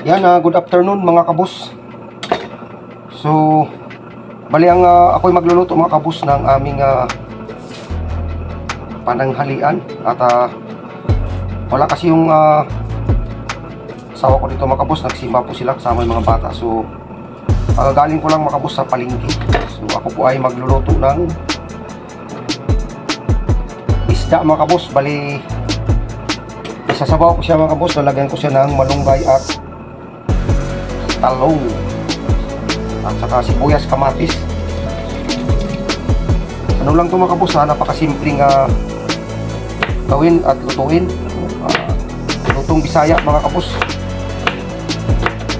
Yan, ah, good afternoon mga kabus. So, bali ang ah, ako'y magluluto mga kabus ng aming ah, pananghalian at ah, wala kasi yung ah, asawa ko dito mga kabus, nagsimba po sila kasama yung mga bata. So, galing ko lang mga kabus sa palengke. So, ako po ay magluluto ng isda mga kabus. Bali, isasabaw ko siya mga kabus, lalagyan ko siya ng malunggay at talong at saka sibuyas kamatis. Ano lang ito mga kabus ha? Napakasimpleng uh, gawin at lutuin. Ah, lutong bisaya mga kabus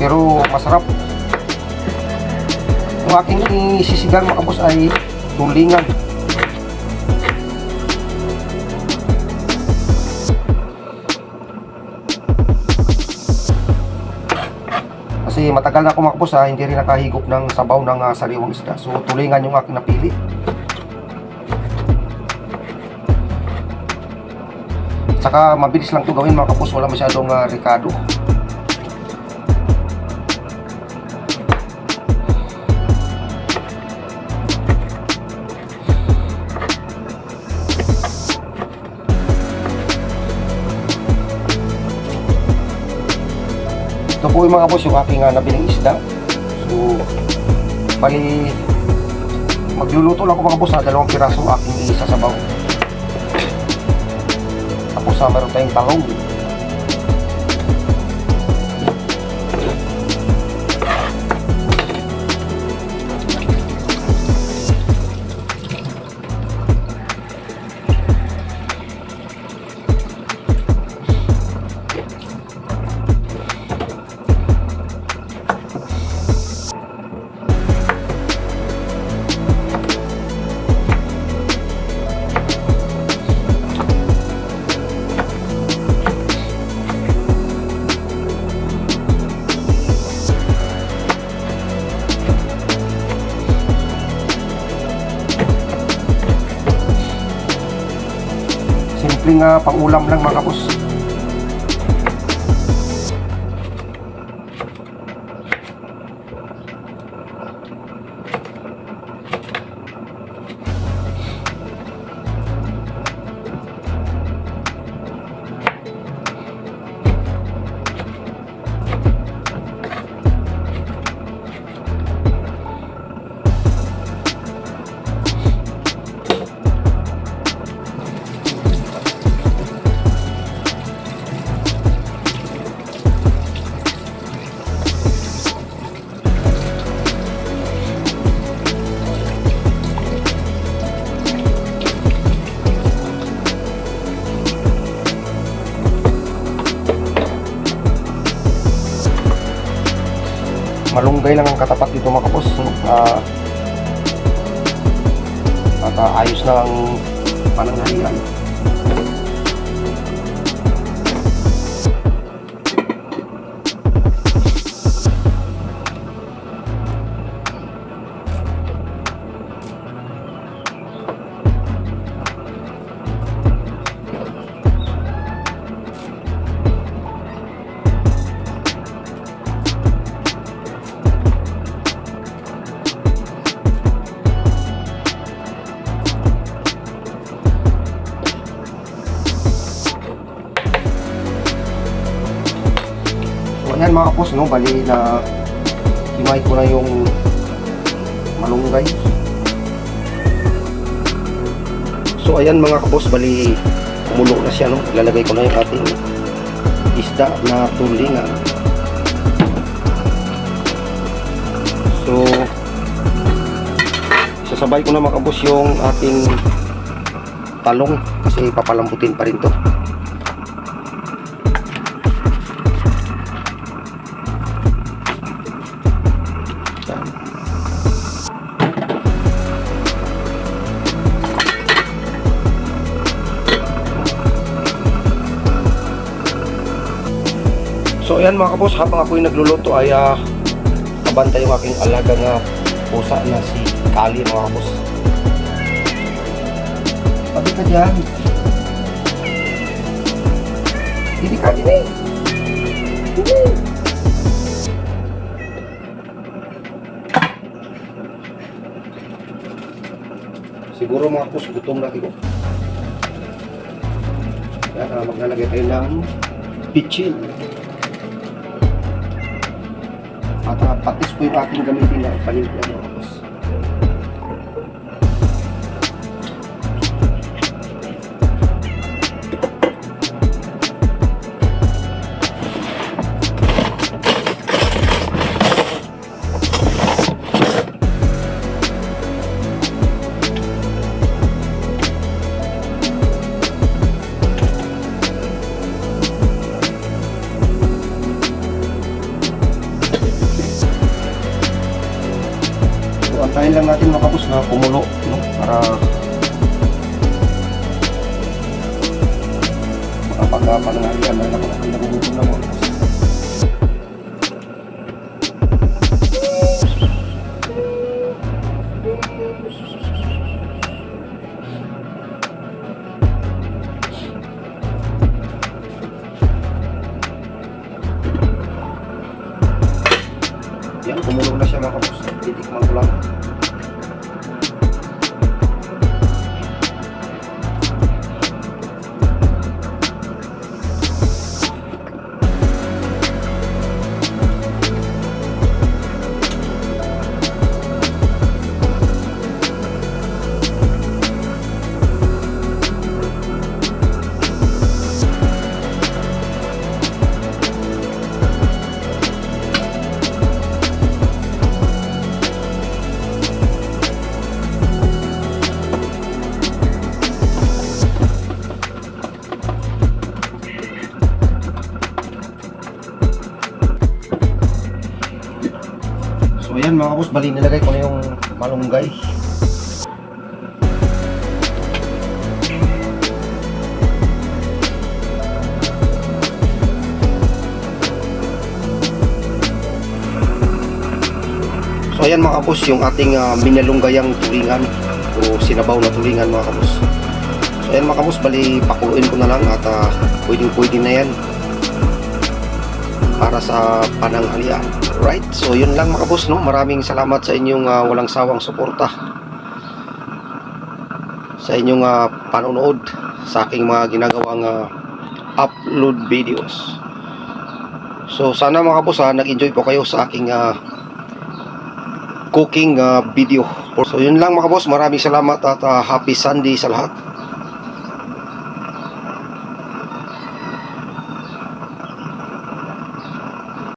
pero masarap. Ang aking isisigan mga kabus ay tulingan Kasi matagal na ako makabos ha, hindi rin nakahigop ng sabaw ng ah, sariwang isda. So tulingan yung aking napili. Saka mabilis lang to gawin mga kapos, wala masyadong uh, ricado. Ito po yung mga boss, yung aking uh, nabiling isda. So, bali, magluluto lang ako mga boss, ha, dalawang piraso aking isasabaw. Tapos sa meron tayong talong. Uh, pangulam lang mga boss. Malunggay lang ang katapat dito mga kapos uh, at ah, ayos na ang pananghalian ayan mga kapos, no, bali na himay ko na yung malunggay. So ayan mga kapos, bali kumulo na siya, no. Ilalagay ko na yung ating isda na tulingan. So sasabay ko na mga kapos yung ating talong kasi papalambutin pa rin to. Ayan mga kapos, habang ako nagluluto ay ah, uh, kabanta yung aking alaga nga pusa na si Kali mga kapos. Pati ka dyan. Hindi ka din eh. Siguro mga kapos, gutom na ko. Kaya ah, uh, maglalagay tayo ng pitchin. At uh, patis po yung ating gamitin na panintiyan antayin lang natin mga kapos na kumulo, no? Para makapagpanangalian na lang ako nagugutom na mga Yan, kumulo na siya mga kapos. Titikman ko lang. So ayan mga kapos, bali nilagay ko na yung malunggay. So ayan mga kapos, yung ating uh, minalunggayang tulingan o sinabaw na tulingan mga kapos. So ayan mga kapos, bali pakuluin ko na lang at uh, pwedeng pwede na yan para sa pananghalian. Right? So yun lang mga boss, no? Maraming salamat sa inyong ah, walang sawang suporta. Sa inyong ah, panonood sa aking mga ginagawang ah, upload videos. So sana mga boss, ah, nag-enjoy po kayo sa aking ah, cooking ah, video. So yun lang mga boss, maraming salamat at ah, happy Sunday sa lahat.